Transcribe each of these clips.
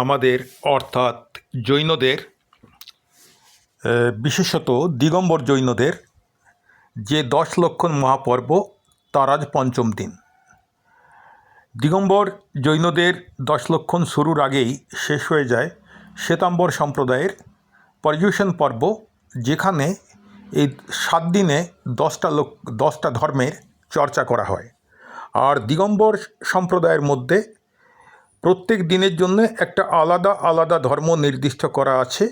আমাদের, অর্থাৎ জৈনদের বিশেষত দিগম্বর জৈনদের, যে দশ লক্ষণ মহাপর্ব, তার আজ পঞ্চম দিন। দিগম্বর জৈনদের দশ লক্ষণ শুরুর আগেই শেষ হয়ে যায় শ্বেতাম্বর সম্প্রদায়ের পর্যূষণ পর্ব, যেখানে এই সাত দিনে দশটা লোক, দশটা ধর্মের চর্চা করা হয়। আর দিগম্বর সম্প্রদায়ের মধ্যে প্রত্যেক দিনের জন্য একটা আলাদা আলাদা ধর্ম নির্দিষ্ট করা আছে।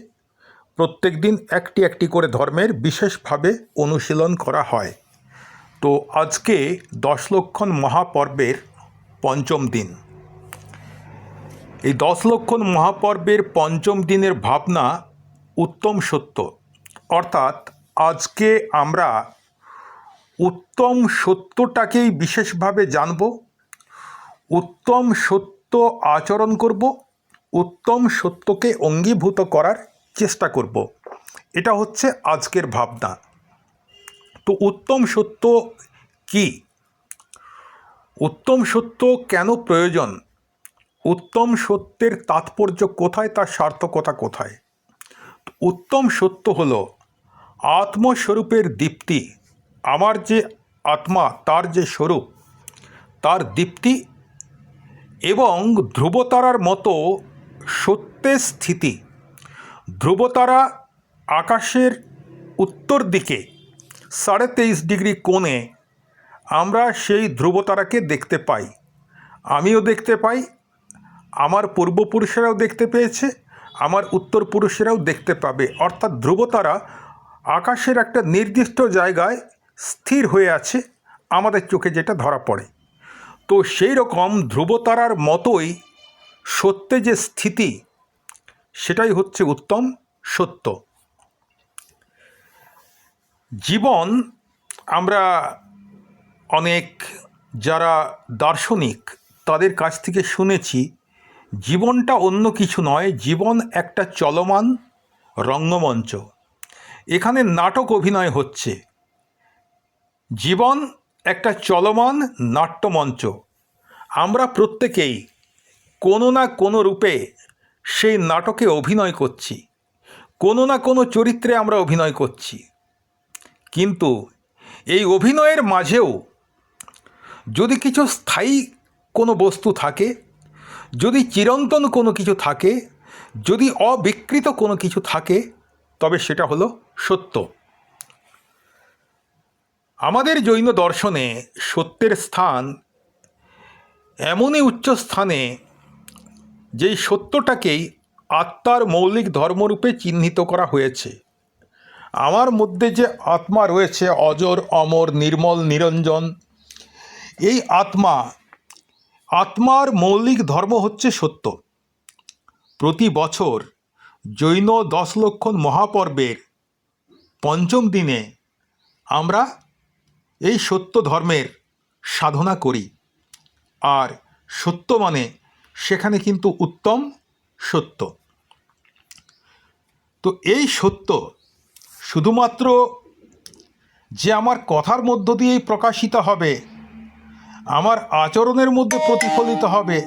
প্রত্যেক দিন একটি একটি করে ধর্মের বিশেষভাবে অনুশীলন করা হয়। তো আজকে দশ লক্ষণ মহাপর্বের পঞ্চম দিন। এই দশ লক্ষণ মহাপর্বের পঞ্চম দিনের ভাবনা উত্তম সত্য। অর্থাৎ আজকে আমরা উত্তম সত্যটাকেই বিশেষভাবে জানব। উত্তম সত্য আচরণ করব, উত্তম সত্যকে অঙ্গীভূত করার চেষ্টা করব। এটা হচ্ছে আজকের ভাবনা। তো উত্তম সত্য কি? উত্তম সত্য কেন প্রয়োজন? উত্তম সত্যের তাৎপর্য কোথায়, তার সার্থকতা কোথায়? উত্তম সত্য হল আত্মস্বরূপের দীপ্তি। আমার যে আত্মা, তার যে স্বরূপ, তার দীপ্তি এবং ধ্রুবতারার মতো সত্যের স্থিতি। ধ্রুবতারা আকাশের উত্তর দিকে সাড়ে তেইশ ডিগ্রি কোণে আমরা সেই ধ্রুবতারাকে দেখতে পাই। আমিও দেখতে পাই, আমার পূর্বপুরুষেরাও দেখতে পেয়েছে, আমার উত্তর পুরুষেরাও দেখতে পাবে। অর্থাৎ ধ্রুবতারা আকাশের একটা নির্দিষ্ট জায়গায় স্থির হয়ে আছে, আমাদের চোখে যেটা ধরা পড়ে। তো সেই রকম ধ্রুবতারার মতোই সত্যে যে স্থিতি, সেটাই হচ্ছে উত্তম সত্য। জীবন আমরা অনেক যারা দার্শনিক তাদের কাছ থেকে শুনেছি, জীবনটা অন্য কিছু নয়, জীবন একটা চলমান রঙ্গমঞ্চ। এখানে নাটক অভিনয় হচ্ছে। জীবন একটা চলমান নাট্যমঞ্চ। আমরা প্রত্যেকেই কোনো না কোনো রূপে সেই নাটকে অভিনয় করছি। কোনো না কোনো চরিত্রে আমরা অভিনয় করছি। কিন্তু এই অভিনয়ের মাঝেও যদি কিছু স্থায়ী কোনো বস্তু থাকে, যদি চিরন্তন কোনো কিছু থাকে, যদি অবিকৃত কোনো কিছু থাকে, তবে সেটা হলো সত্য। আমাদের জৈন দর্শনে সত্যের স্থান এমনই উচ্চ স্থানে যেই সত্যটাকেই আত্মার মৌলিক ধর্মরূপে চিহ্নিত করা হয়েছে। আমার মধ্যে যে আত্মা রয়েছে, অজর, অমর, নির্মল, নিরঞ্জন, এই আত্মা, আত্মার মৌলিক ধর্ম হচ্ছে সত্য। প্রতি বছর জৈন দশ লক্ষণ মহাপর্বের পঞ্চম দিনে আমরা এই সত্য ধর্মের সাধনা করি। আর সত্য মানে সেখানে কিন্তু উত্তম সত্য। তো এই সত্য শুধুমাত্র যে আমার কথার মধ্য দিয়েই প্রকাশিত হবে, আমার আচরণের মধ্যে প্রতিফলিত হবে,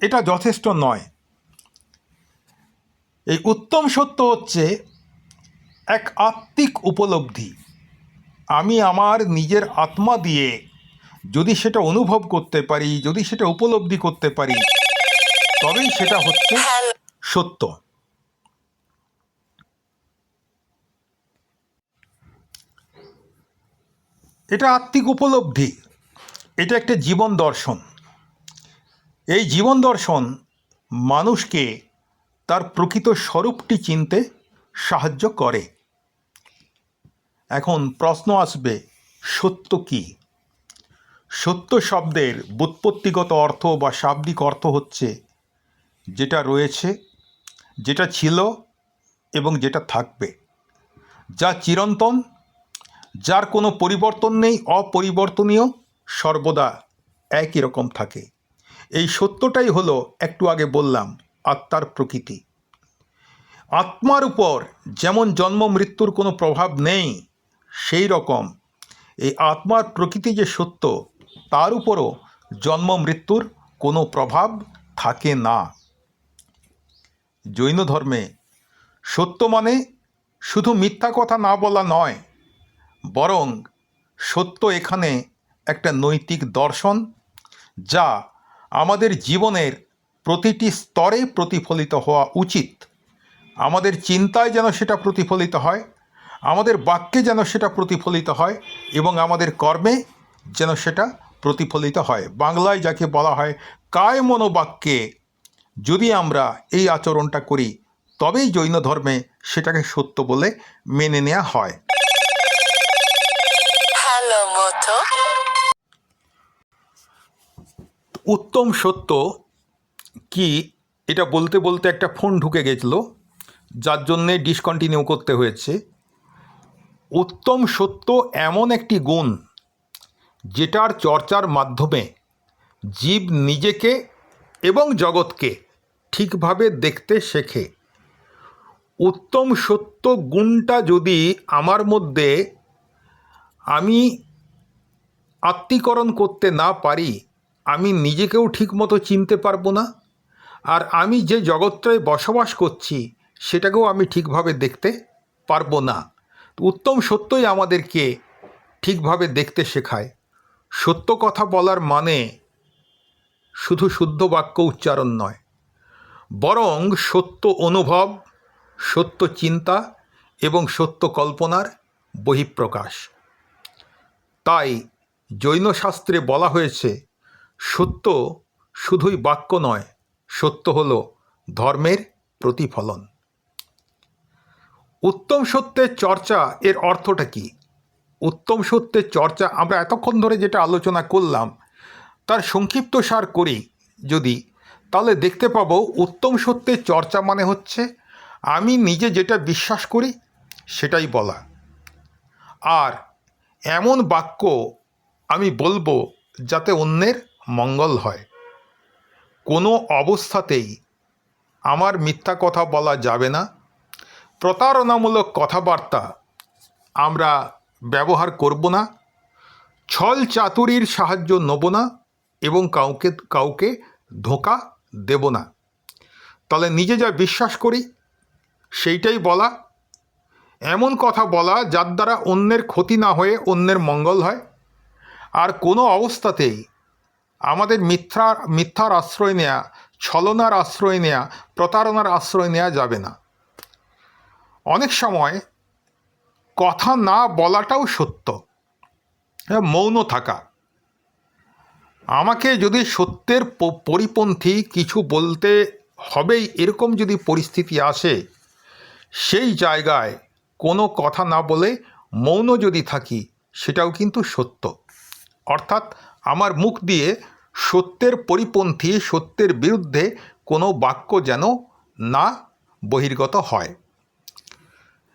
এটা যথেষ্ট নয়। এই উত্তম সত্য হচ্ছে এক আত্মিক উপলব্ধি। আমি আমার নিজের আত্মা দিয়ে যদি সেটা অনুভব করতে পারি, যদি সেটা উপলব্ধি করতে পারি, তবেই সেটা হচ্ছে সত্য। এটা আত্মিক উপলব্ধি, এটা একটা জীবন দর্শন। এই জীবন দর্শন মানুষকে তার প্রকৃত স্বরূপটি চিনতে সাহায্য করে। এখন প্রশ্ন আসবে, সত্য কি? সত্য শব্দের ব্যুৎপত্তিগত অর্থ বা শাব্দিক অর্থ হচ্ছে যেটা রয়েছে, যেটা ছিল এবং যেটা থাকবে। যা চিরন্তন, যার কোনো পরিবর্তন নেই, অপরিবর্তনীয়, সর্বদা একই রকম থাকে। এই সত্যটাই হলো, একটু আগে বললাম, আত্মার প্রকৃতি। আত্মার উপর যেমন জন্ম, মৃত্যুর কোনো প্রভাব নেই সেই রকম এই আত্মার প্রকৃতি যে সত্য, তার উপরও জন্ম মৃত্যুর কোনো প্রভাব থাকে না। জৈন ধর্মে সত্য মানে শুধু মিথ্যা কথা না বলা নয়, বরং সত্য এখানে একটা নৈতিক দর্শন, যা আমাদের জীবনের প্রতিটি স্তরে প্রতিফলিত হওয়া উচিত। আমাদের চিন্তায় যেন সেটা প্রতিফলিত হয় আমাদের বাক্যে যেন সেটা প্রতিফলিত হয় এবং আমাদের কর্মে যেন সেটা প্রতিফলিত হয়। বাংলায় যাকে বলা হয় কায় মনোবাক্যে যদি আমরা এই আচরণটা করি তবেই জৈন ধর্মে সেটাকে সত্য বলে মেনে নেওয়া হয়। উত্তম সত্য কি? এটা বলতে বলতে একটা ফোন ঢুকে গেছিল যার জন্যে ডিসকন্টিনিউ করতে হয়েছে। উত্তম সত্য এমন একটি গুণ যেটার চর্চার মাধ্যমে জীব নিজেকে এবং জগৎকে ঠিকভাবে দেখতে শেখে। উত্তম সত্য গুণটা যদি আমার মধ্যে আমি আত্মীকরণ করতে না পারি, আমি নিজেকেও ঠিকমতো চিনতে পারব না, আর আমি যে জগৎটায় বসবাস করছি, সেটাকেও আমি ঠিকভাবে দেখতে পারব না। উত্তম সত্যই আমাদেরকে ঠিকভাবে দেখতে শেখায়। সত্য কথা বলার মানে শুধু শুদ্ধ বাক্য উচ্চারণ নয়, বরং সত্য অনুভব, সত্য চিন্তা এবং সত্য কল্পনার বহিঃপ্রকাশ। তাই জৈন শাস্ত্রে বলা হয়েছে, সত্য শুধুই বাক্য নয়, সত্য হল ধর্মের প্রতিফলন। উত্তম সত্যের চর্চা এর অর্থটা কি? উত্তম সত্যের চর্চা, আমরা এতক্ষণ ধরে যেটা আলোচনা করলাম, তার সংক্ষিপ্ত সার করি যদি, তাহলে দেখতে পাবো উত্তম সত্যের চর্চা মানে হচ্ছে, আমি নিজে যেটা বিশ্বাস করি, সেটাই বলা। আর এমন বাক্য আমি বলব যাতে অন্যের মঙ্গল হয়। কোনো অবস্থাতেই আমার মিথ্যা কথা বলা যাবে না প্রতারণামূলক কথাবার্তা আমরা ব্যবহার করব না, ছল চাতুরির সাহায্য নেব না এবং কাউকে কাউকে ধোঁকা দেব না। তাহলে নিজে যা বিশ্বাস করি, সেইটাই বলা। এমন কথা বলা যার দ্বারা অন্যের ক্ষতি না হয়ে অন্যের মঙ্গল হয়। আর কোনো অবস্থাতেই আমাদের মিথ্যা, মিথ্যার আশ্রয় নেয়া, ছলনার আশ্রয় নেয়া, প্রতারণার আশ্রয় নেওয়া যাবে না। অনেক সময় কথা না বলাটাও সত্য। মৌন থাকা। আমাকে যদি সত্যের পরিপন্থী কিছু বলতে হবেই, এরকম যদি পরিস্থিতি আসে, সেই জায়গায় কোনো কথা না বলে মৌন যদি থাকি, সেটাও কিন্তু সত্য। অর্থাৎ আমার মুখ দিয়ে সত্যের পরিপন্থী, সত্যের বিরুদ্ধে কোনো বাক্য যেন না বহির্গত হয়।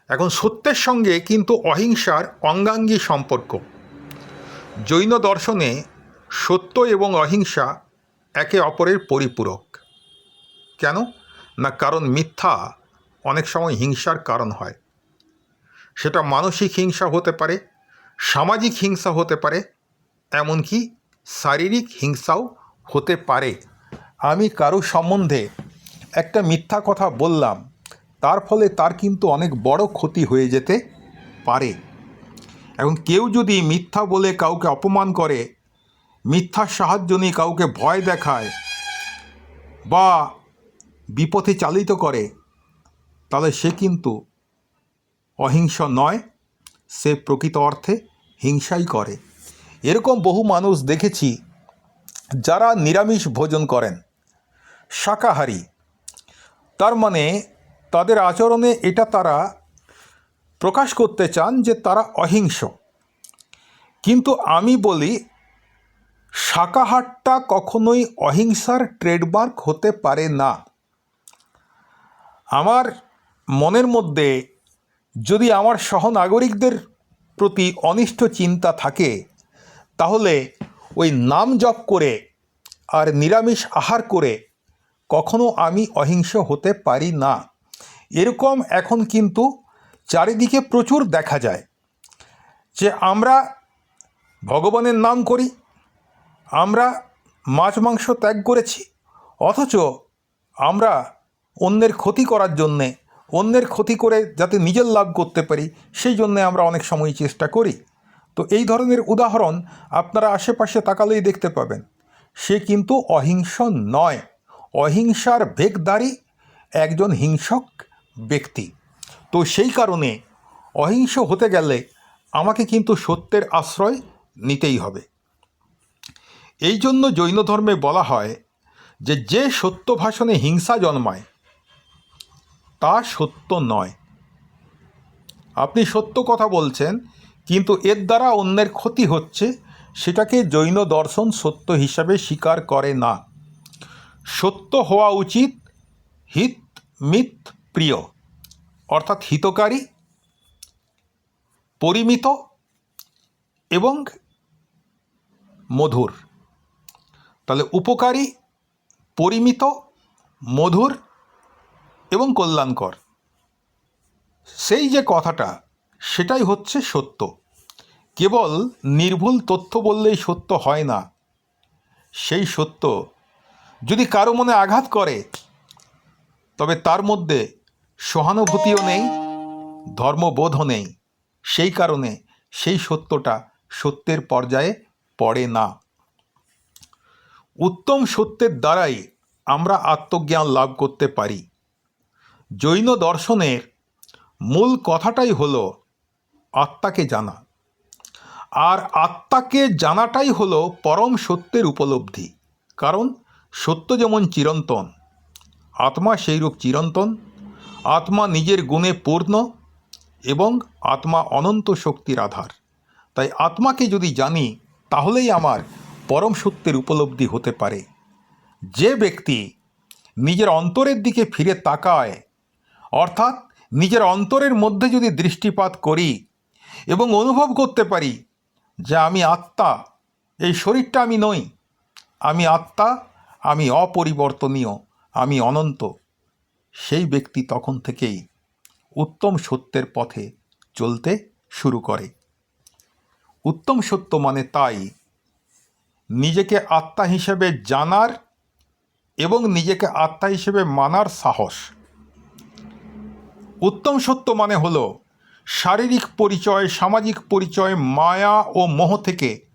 এখন সত্যের সঙ্গে কিন্তু অহিংসার অঙ্গাঙ্গী সম্পর্ক। জৈন দর্শনে সত্য এবং অহিংসা একে অপরের পরিপূরক। কেন? না কারণ মিথ্যা অনেক সময় হিংসার কারণ হয়। সেটা মানসিক হিংসা হতে পারে, সামাজিক হিংসা হতে পারে, এমনকি শারীরিক হিংসাও হতে পারে। আমি কারও সম্বন্ধে একটা মিথ্যা কথা বললাম তার ফলে তার কিন্তু অনেক বড় ক্ষতি হয়ে যেতে পারে। এখন কেউ যদি মিথ্যা বলে কাউকে অপমান করে, মিথ্যার সাহায্য নিয়ে কাউকে ভয় দেখায় বা বিপথে চালিত করে, তাহলে সে কিন্তু অহিংস নয়, সে প্রকৃত অর্থে হিংসাই করে। এরকম বহু মানুষ দেখেছি যারা নিরামিষ ভোজন করেন, শাকাহারী। তার মানে তাদের আচরণে এটা তারা প্রকাশ করতে চান যে তারা অহিংস। কিন্তু আমি বলি, শাকাহারটা কখনোই অহিংসার ট্রেডমার্ক হতে পারে না। আমার মনের মধ্যে যদি আমার সহনাগরিকদের প্রতি অনিষ্ট চিন্তা থাকে, তাহলে ওই নাম জপ করে আর নিরামিষ আহার করে কখনো আমি অহিংস হতে পারি না। এরকম এখন কিন্তু চারিদিকে প্রচুর দেখা যায় যে আমরা ভগবানের নাম করি, আমরা মাছ মাংস ত্যাগ করেছি, অথচ আমরা অন্যের ক্ষতি করার জন্যে, অন্যের ক্ষতি করে যাতে নিজের লাভ করতে পারি, সেই জন্যে আমরা অনেক সময় চেষ্টা করি। তো এই ধরনের উদাহরণ আপনারা আশেপাশে তাকালেই দেখতে পাবেন। সে কিন্তু অহিংস নয়। অহিংসার ভেগদারি একজন হিংসক ব্যক্তি। তো সেই কারণে অহিংস হতে গেলে আমাকে কিন্তু সত্যের আশ্রয় নিতেই হবে। এই জন্য জৈন ধর্মে বলা হয় যে যে সত্য ভাষণে হিংসা জন্মায়, তা সত্য নয়। আপনি সত্য কথা বলছেন, কিন্তু এর দ্বারা অন্যের ক্ষতি হচ্ছে, সেটাকে জৈন দর্শন সত্য হিসাবে স্বীকার করে না। সত্য হওয়া উচিত হিত মিত প্রিয়, অর্থাৎ হিতকারী, পরিমিত এবং মধুর। তাহলে উপকারী, পরিমিত, মধুর এবং কল্যাণকর। সেই যে কথাটা, সেটাই হচ্ছে সত্য। কেবল নির্ভুল তথ্য বললেই সত্য হয় না। সেই সত্য যদি কারও মনে আঘাত করে, তবে তার মধ্যে সহানুভূতিও নেই, ধর্মবোধও নেই। সেই কারণে সেই সত্যটা সত্যের পর্যায়ে পড়ে না। উত্তম সত্যের দ্বারাই আমরা আত্মজ্ঞান লাভ করতে পারি। জৈন দর্শনের মূল কথাটাই হলো আত্মাকে জানা। আর আত্মাকে জানাটাই হলো পরম সত্যের উপলব্ধি। কারণ সত্য যেমন চিরন্তন, আত্মা সেইরূপ চিরন্তন আত্মা নিজের গুণে পূর্ণ এবং আত্মা অনন্ত শক্তির আধার। তাই আত্মাকে যদি জানি, তাহলেই আমার পরম সত্যের উপলব্ধি হতে পারে। যে ব্যক্তি নিজের অন্তরের দিকে ফিরে তাকায়, অর্থাৎ নিজের অন্তরের মধ্যে যদি দৃষ্টিপাত করি এবং অনুভব করতে পারি যে আমি আত্মা, এই শরীরটা আমি নই, আমি আত্মা, আমি অপরিবর্তনীয়, আমি অনন্ত। সেই ব্যক্তি তখন থেকেই উত্তম সত্যের পথে চলতে শুরু করে। উত্তম সত্য মানে তাই, নিজেকে আত্মা হিসেবে জানার এবং নিজেকে আত্মা হিসেবে মানার সাহস। উত্তম সত্য মানে হলো শারীরিক পরিচয়, সামাজিক পরিচয়, মায়া ও মোহ থেকে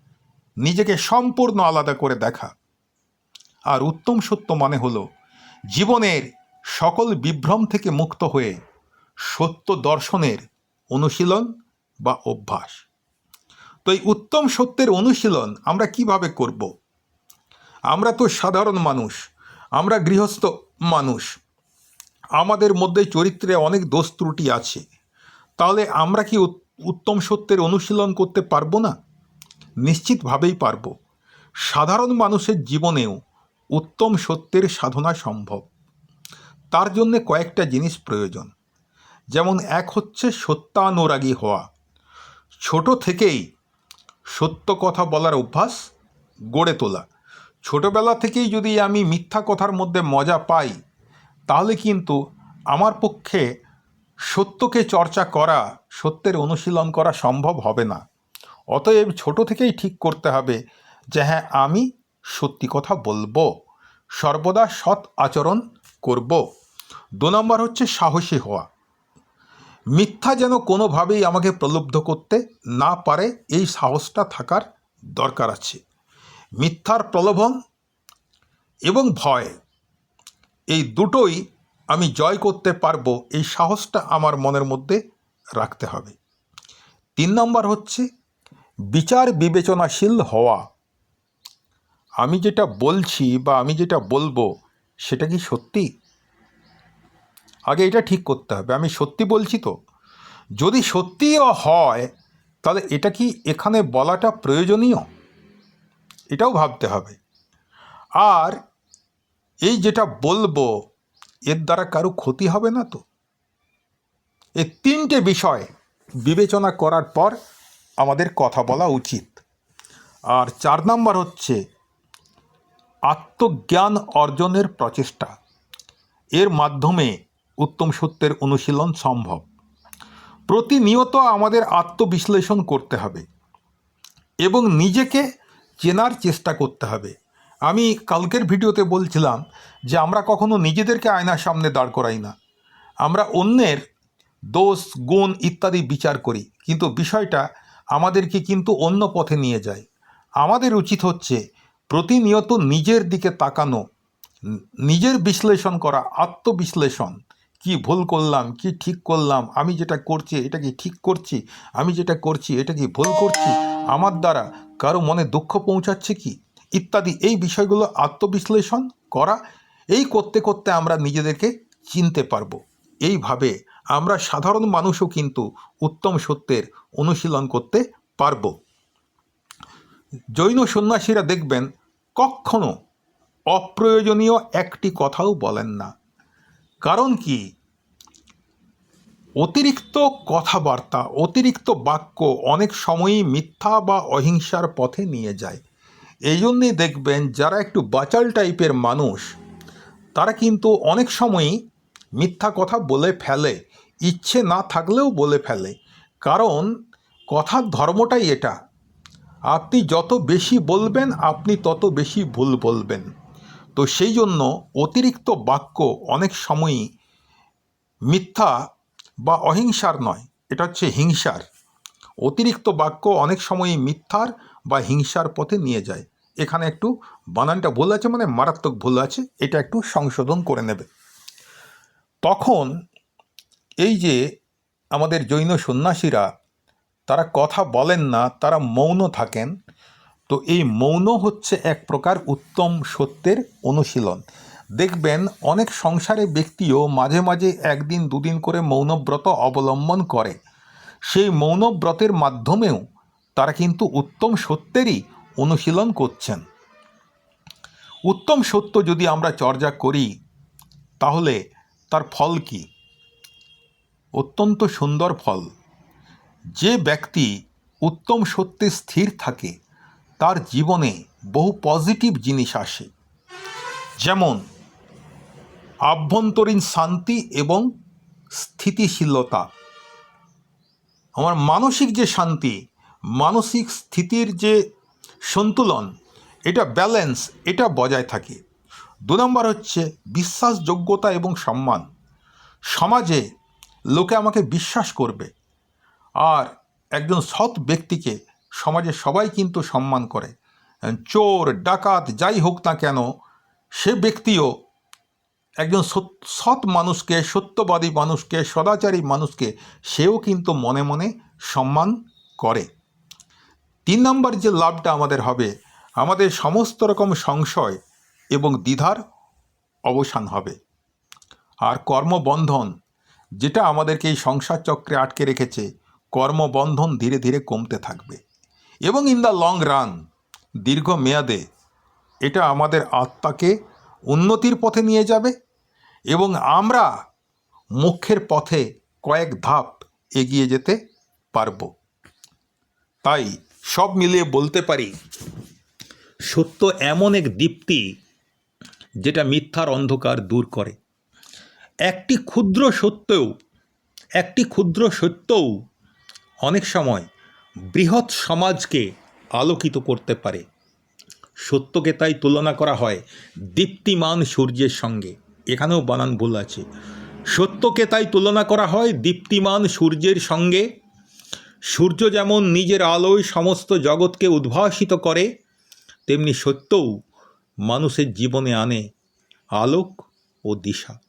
নিজেকে সম্পূর্ণ আলাদা করে দেখা। আর উত্তম সত্য মানে হলো জীবনের সকল বিভ্রম থেকে মুক্ত হয়ে সত্য দর্শনের অনুশীলন বা অভ্যাস। তো এই উত্তম সত্যের অনুশীলন আমরা কীভাবে করব? আমরা তো সাধারণ মানুষ, আমরা গৃহস্থ মানুষ। আমাদের মধ্যে চরিত্রে অনেক দোষ ত্রুটি আছে। তাহলে আমরা কি উত- উত্তম সত্যের অনুশীলন করতে পারব না? নিশ্চিতভাবেই পারব। সাধারণ মানুষের জীবনেও উত্তম সত্যের সাধনা সম্ভব। তার জন্যে কয়েকটা জিনিস প্রয়োজন। যেমন এক হচ্ছে সত্যানুরাগী হওয়া। ছোট থেকেই সত্য কথা বলার অভ্যাস গড়ে তোলা। ছোটবেলা থেকেই যদি আমি মিথ্যা কথার মধ্যে মজা পাই, তাহলে কিন্তু আমার পক্ষে সত্যকে চর্চা করা, সত্যের অনুশীলন করা সম্ভব হবে না। অতএব ছোট থেকেই ঠিক করতে হবে যে হ্যাঁ আমি সত্যি কথা বলব, সর্বদা সৎ আচরণ করব। দু নম্বর হচ্ছে সাহসী হওয়া। মিথ্যা যেন কোনোভাবেই আমাকে প্রলুব্ধ করতে না পারে, এই সাহসটা থাকার দরকার আছে। মিথ্যার প্রলোভন এবং ভয়, এই দুটোই আমি জয় করতে পারব, এই সাহসটা আমার মনের মধ্যে রাখতে হবে। তিন নম্বর হচ্ছে বিচার বিবেচনাশীল হওয়া। আমি যেটা বলছি বা আমি যেটা বলব, সেটা কি সত্যি? আগে এটা ঠিক করতে হবে। আমি সত্যি বলছি তো, যদি সত্যিও হয়, তাহলে এটা কি এখানে বলাটা প্রয়োজনীয়? এটাও ভাবতে হবে। আর এই যেটা বলব, এর দ্বারা কারও ক্ষতি হবে না তো? এই তিনটে বিষয় বিবেচনা করার পর আমাদের কথা বলা উচিত। আর চার নম্বর হচ্ছে, আত্মজ্ঞান অর্জনের প্রচেষ্টা। এর মাধ্যমে উত্তম সত্যের অনুশীলন সম্ভব। প্রতিনিয়ত আমাদের আত্মবিশ্লেষণ করতে হবে এবং নিজেকে চেনার চেষ্টা করতে হবে। আমি কালকের ভিডিওতে বলছিলাম যে আমরা কখনো নিজেদেরকে আয়নার সামনে দাঁড় করাই না। আমরা অন্যের দোষ, গুণ ইত্যাদি বিচার করি, কিন্তু বিষয়টা আমাদেরকে কিন্তু অন্য পথে নিয়ে যায়। আমাদের উচিত হচ্ছে প্রতিনিয়ত নিজের দিকে তাকানো, নিজের বিশ্লেষণ করা, আত্মবিশ্লেষণ। কি ভুল করলাম, কি ঠিক করলাম, আমি যেটা করছি, এটা কি ঠিক করছি, আমি যেটা করছি, এটা কি ভুল করছি, আমার দ্বারা কারও মনে দুঃখ পৌঁছাচ্ছে কি? ইত্যাদি, এই বিষয়গুলো আত্মবিশ্লেষণ করা, এই করতে করতে আমরা নিজেদেরকে চিনতে পারব। এইভাবে আমরা সাধারণ মানুষও কিন্তু উত্তম সত্যের অনুশীলন করতে পারব। জৈন সন্ন্যাসীরা দেখবেন, কখনো অপ্রয়োজনীয় একটি কথাও বলেন না। কারণ কি? অতিরিক্ত কথাবার্তা, অতিরিক্ত বাক্য অনেক সময়ই মিথ্যা বা অহিংসার পথে নিয়ে যায়। এই জন্যেই দেখবেন যারা একটু বাচাল টাইপের মানুষ, তারা কিন্তু অনেক সময়ই মিথ্যা কথা বলে ফেলে, ইচ্ছে না থাকলেও বলে ফেলে। কারণ কথার ধর্মটাই এটা। আপনি যত বেশি বলবেন, আপনি তত বেশি ভুল বলবেন। তো সেই জন্য অতিরিক্ত বাক্য অনেক সময়ই মিথ্যা বা অহিংসার নয়, এটা হচ্ছে হিংসার। অতিরিক্ত বাক্য অনেক সময়ই মিথ্যার বা হিংসার পথে নিয়ে যায়। এখানে একটু বানানটা ভুল আছে মানে মারাত্মক ভুল আছে, এটা একটু সংশোধন করে নেবে। তখন এই যে আমাদের জৈন সন্ন্যাসীরা, তারা কথা বলেন না, তারা মৌন থাকেন তো এই মৌন হচ্ছে এক প্রকার উত্তম সত্যের অনুশীলন। দেখবেন অনেক সংসারে ব্যক্তিও মাঝে মাঝে একদিন দুদিন করে মৌনব্রত অবলম্বন করে। সেই মৌনব্রতের মাধ্যমেও তারা কিন্তু উত্তম সত্যেরই অনুশীলন করছেন। উত্তম সত্য যদি আমরা চর্চা করি, তাহলে তার ফল কি? অত্যন্ত সুন্দর ফল। যে ব্যক্তি উত্তম সত্যে স্থির থাকে তার জীবনে বহু পজিটিভ জিনিস আসে। যেমন, আভ্যন্তরীণ শান্তি এবং স্থিতিশীলতা। আমার মানসিক যে শান্তি, মানসিক স্থিতির যে সন্তুলন, এটা ব্যালেন্স এটা বজায় থাকে। দু নম্বর হচ্ছে বিশ্বাসযোগ্যতা এবং সম্মান। সমাজে লোকে আমাকে বিশ্বাস করবে। আর একজন সৎ ব্যক্তিকে সমাজে সবাই কিন্তু সম্মান করে। চোর, ডাকাত, যাই হোক না কেন, সে ব্যক্তিও একজন সৎ- মানুষকে, সত্যবাদী মানুষকে, সদাচারী মানুষকে সেও কিন্তু মনে মনে সম্মান করে। তিন নম্বর যে লাভটা আমাদের হবে, আমাদের সমস্ত রকম সংশয় এবং দ্বিধার অবসান হবে। আর কর্মবন্ধন, যেটা আমাদেরকে এই সংসার চক্রে আটকে রেখেছে, কর্মবন্ধন ধীরে ধীরে কমতে থাকবে। এবং ইন দ্য লং রান দীর্ঘ মেয়াদে এটা আমাদের আত্মাকে উন্নতির পথে নিয়ে যাবে এবং আমরা মুখ্যের পথে কয়েক ধাপ এগিয়ে যেতে পারব। তাই সব মিলিয়ে বলতে পারি, সত্য এমন এক দীপ্তি যেটা মিথ্যার অন্ধকার দূর করে। একটি ক্ষুদ্র সত্যও, একটি ক্ষুদ্র সত্যও অনেক সময় বৃহৎ সমাজকে আলোকিত করতে পারে। সত্যকে তাই তুলনা করা হয় দীপ্তিমান সূর্যের সঙ্গে। এখানেও বানান ভুল আছে। সত্যকে তাই তুলনা করা হয় দীপ্তিমান সূর্যের সঙ্গে। সূর্য যেমন নিজের আলোয় সমস্ত জগৎকে উদ্ভাসিত করে, তেমনি সত্যও মানুষের জীবনে আনে আলোক ও দিশা।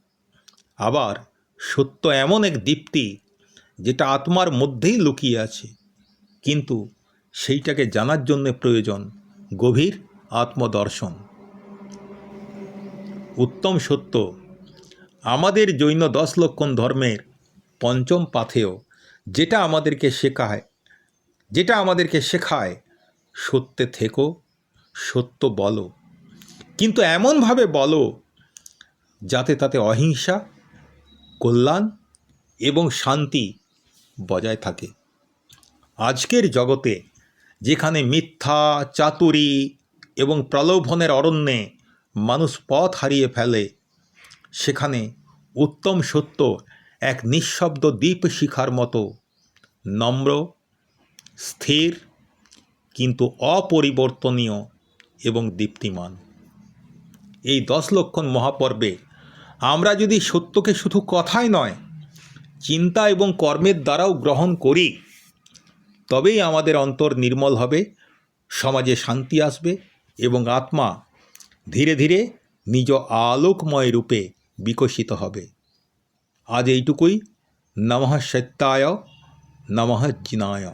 আবার সত্য এমন এক দীপ্তি যেটা আত্মার মধ্যেই লুকিয়ে আছে। কিন্তু সেইটাকে জানার জন্য প্রয়োজন গভীর আত্মদর্শন। উত্তম সত্য, আমাদের জৈন দশ লক্ষণ ধর্মের পঞ্চম পাথেয়, যেটা আমাদেরকে শেখায়, যেটা আমাদেরকে শেখায়, সত্যে থেকো, সত্য বলো। কিন্তু এমনভাবে বলো যাতে তাতে অহিংসা, কল্যাণ এবং শান্তি বজায় থাকে। আজকের জগতে, যেখানে মিথ্যা, চাতুরি এবং প্রলোভনের অরণ্যে মানুষ পথ হারিয়ে ফেলে, সেখানে উত্তম সত্য এক নিঃশব্দ দ্বীপ শিখার মতো নম্র, স্থির কিন্তু অপরিবর্তনীয় এবং দীপ্তিমান। এই দশ লক্ষণ মহাপর্বে আমরা যদি সত্যকে শুধু কথায় নয়, চিন্তা এবং কর্মের দ্বারাও গ্রহণ করি তবেই আমাদের অন্তর নির্মল হবে, সমাজে শান্তি আসবে এবং আত্মা ধীরে ধীরে নিজ আলোকময় রূপে বিকশিত হবে। আজ এইটুকুই। নমঃ সত্যায়, নমঃ জিনায়।